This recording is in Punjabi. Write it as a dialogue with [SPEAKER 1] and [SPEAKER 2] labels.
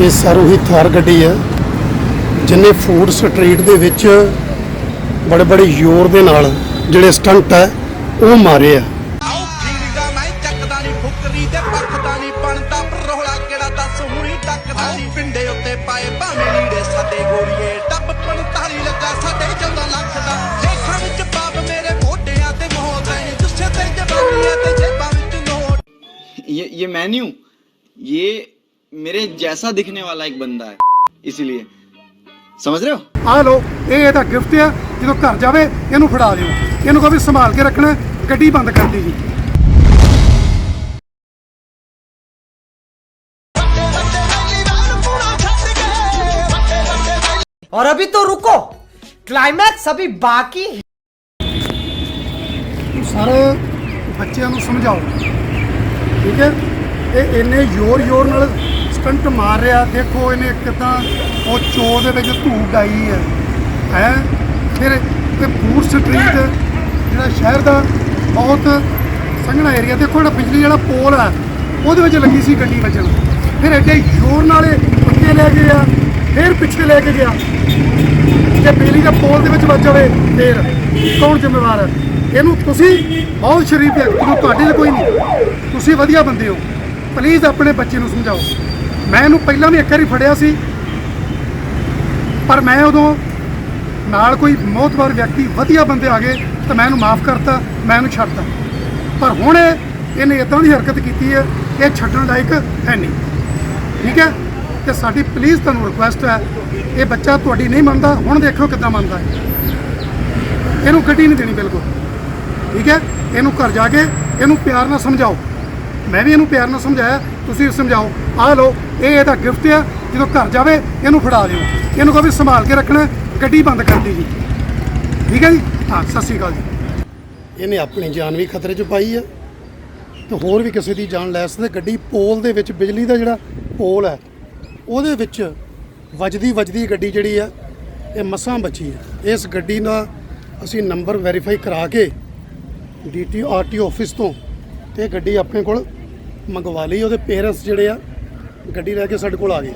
[SPEAKER 1] ਇਹ ਸਰੂਹੀ ਥਾਰ ਗੱਡੀ ਹੈ ਜਿਨੇ ਫੂਡ ਸਟਰੀਟ ਦੇ ਵਿੱਚ ਬੜੇ ਬੜੇ ਜ਼ੋਰ ਦੇ ਨਾਲ ਜਿਹੜੇ ਸਟੰਟ ਹੈ ਉਹ ਮਾਰੇ ਆ।
[SPEAKER 2] ਆਓ ਫੀਲਡਾ ਮੈਂ ਚੱਕਦਾ
[SPEAKER 3] मेरे जैसा दिखने वाला एक बंदा है इसीलिए समझ रहे हो
[SPEAKER 1] ਆ ਲੋ ਇਹ ਇਹਦਾ ਗਿਫਟ ਆ ਜਦੋਂ ਘਰ ਜਾਵੇ ਇਹਨੂੰ ਫੜਾ ਦਿਓ ਇਹਨੂੰ ਕਹੋ ਵੀ ਸੰਭਾਲ ਕੇ ਰੱਖਣਾ ਗੱਡੀ ਬੰਦ ਕਰ ਦੀ ਜੀ
[SPEAKER 4] और अभी तो रुको क्लाइमैक्स अभी बाकी है
[SPEAKER 1] ਸਾਰੇ ਬੱਚਿਆਂ ਨੂੰ ਸਮਝਾਓ ਠੀਕ ਹੈ ਇਹ ਇੰਨੇ ਜ਼ੋਰ ਜ਼ੋਰ ਨਾਲ ਸਟੰਟ ਮਾਰ ਰਿਹਾ, ਦੇਖੋ ਇਹਨੇ ਕਿਦਾਂ ਉਹ ਚੋ ਦੇ ਵਿੱਚ ਧੂ ਗਾਈ ਹੈ। ਹੈ? ਫਿਰ ਤੇ ਫੂਡ ਸਟਰੀਟ ਜਿਹੜਾ ਸ਼ਹਿਰ ਦਾ ਬਹੁਤ ਸੰਘਣਾ ਏਰੀਆ ਦੇਖੋ ਜਿਹੜਾ ਬਿਜਲੀ ਵਾਲਾ ਪੋਲ ਹੈ ਉਹਦੇ ਵਿੱਚ ਲੱਗੀ ਸੀ ਗੱਡੀ ਵੱਜਣ। ਫਿਰ ਐਡੇ ਜ਼ੋਰ ਨਾਲ ਇਹ ਅੱਗੇ ਲੈ ਕੇ ਆ ਫਿਰ ਪਿੱਛੇ ਲੈ ਕੇ ਗਿਆ। ਜੇ ਬਿਜਲੀ ਦੇ ਪੋਲ ਦੇ ਵਿੱਚ ਵੱਜ ਜਾਵੇ, ਫੇਰ ਕੌਣ ਜ਼ਿੰਮੇਵਾਰ ਹੈ? ਇਹਨੂੰ ਤੁਸੀਂ ਬਹੁਤ ਸ਼ਰੀਫ ਹੈ ਹੋ ਤੁਹਾਡੇ ਲਈ ਕੋਈ ਨਹੀਂ। ਤੁਸੀਂ ਵਧੀਆ ਬੰਦੇ ਹੋ। ਪਲੀਜ਼ ਆਪਣੇ ਬੱਚੇ ਨੂੰ ਸਮਝਾਓ। ਮੈਂ ਇਹਨੂੰ ਪਹਿਲਾਂ ਵੀ ਇੱਕ ਵਾਰੀ ਫੜਿਆ ਸੀ, ਪਰ ਮੈਂ ਉਦੋਂ ਨਾਲ ਕੋਈ ਮੌਤਵਾਰ ਵਿਅਕਤੀ, ਵਧੀਆ ਬੰਦੇ ਆ ਗਏ ਤਾਂ ਮੈਂ ਇਹਨੂੰ ਮਾਫ ਕਰਤਾ, ਮੈਂ ਇਹਨੂੰ ਛੱਡਤਾ। ਪਰ ਹੁਣ ਇਹਨੇ ਇਦਾਂ ਦੀ ਹਰਕਤ ਕੀਤੀ ਹੈ, ਇਹ ਛੱਡਣ ਲਾਇਕ ਹੈ ਨਹੀਂ। ਠੀਕ ਹੈ? ਤੇ ਸਾਡੀ ਪਲੀਜ਼ ਤੁਹਾਨੂੰ ਰਿਕੁਐਸਟ ਹੈ, ਇਹ ਬੱਚਾ ਤੁਹਾਡੀ ਨਹੀਂ ਮੰਨਦਾ, ਹੁਣ ਦੇਖੋ ਕਿੱਦਾਂ ਮੰਨਦਾ ਹੈ। ਇਹਨੂੰ ਗੱਡੀ ਨਹੀਂ ਦੇਣੀ ਬਿਲਕੁਲ। ਠੀਕ ਹੈ? ਇਹਨੂੰ ਘਰ ਜਾ ਕੇ ਇਹਨੂੰ ਪਿਆਰ ਨਾਲ ਸਮਝਾਓ। ਮੈਂ ਵੀ ਇਹਨੂੰ ਪਿਆਰ ਨਾਲ ਸਮਝਾਇਆ ਤੁਸੀਂ ਸਮਝਾਓ। ਆਹ ਲਓ, ਇਹ ਇਹਦਾ ਗਿਫਟ ਆ, ਜਦੋਂ ਘਰ ਜਾਵੇ, ਇਹਨੂੰ ਫੜਾ ਦਿਓ। ਇਹਨੂੰ ਕਹੋ ਵੀ ਸੰਭਾਲ ਕੇ ਰੱਖਣਾ, ਗੱਡੀ ਬੰਦ ਕਰ ਦੀ ਜੀ ਠੀਕ ਹੈ ਜੀ? ਹਾਂ, ਸਤਿ ਸ਼੍ਰੀ ਅਕਾਲ ਜੀ। ਇਹਨੇ ਆਪਣੀ ਜਾਨ ਵੀ ਖਤਰੇ 'ਚ ਪਾਈ ਆ, ਤੇ ਹੋਰ ਵੀ ਕਿਸੇ ਦੀ ਜਾਨ ਲੈ ਸਕਦੇ। ਗੱਡੀ ਪੋਲ ਦੇ ਵਿੱਚ, ਬਿਜਲੀ ਦਾ ਜਿਹੜਾ ਪੋਲ ਹੈ ਉਹਦੇ ਵਿੱਚ ਵੱਜਦੀ ਵੱਜਦੀ ਗੱਡੀ ਜਿਹੜੀ ਆ, ਇਹ ਮਸਾਂ ਬਚੀ ਹੈ ਇਸ ਗੱਡੀ ਦਾ ਅਸੀਂ ਨੰਬਰ ਵੈਰੀਫਾਈ ਕਰਾ ਕੇ ਡੀਟੀ ਆਰਟੀ ਆਫਿਸ ਤੋਂ ਤੇ ਗੱਡੀ ਆਪਣੇ ਕੋਲ ਮੰਗਵਾ ਲਈ ਉਹਦੇ ਪੇਰੈਂਟਸ ਜਿਹੜੇ ਆ ਗੱਡੀ ਲੈ ਕੇ ਸਾਡੇ ਕੋਲ ਆ ਗਏ।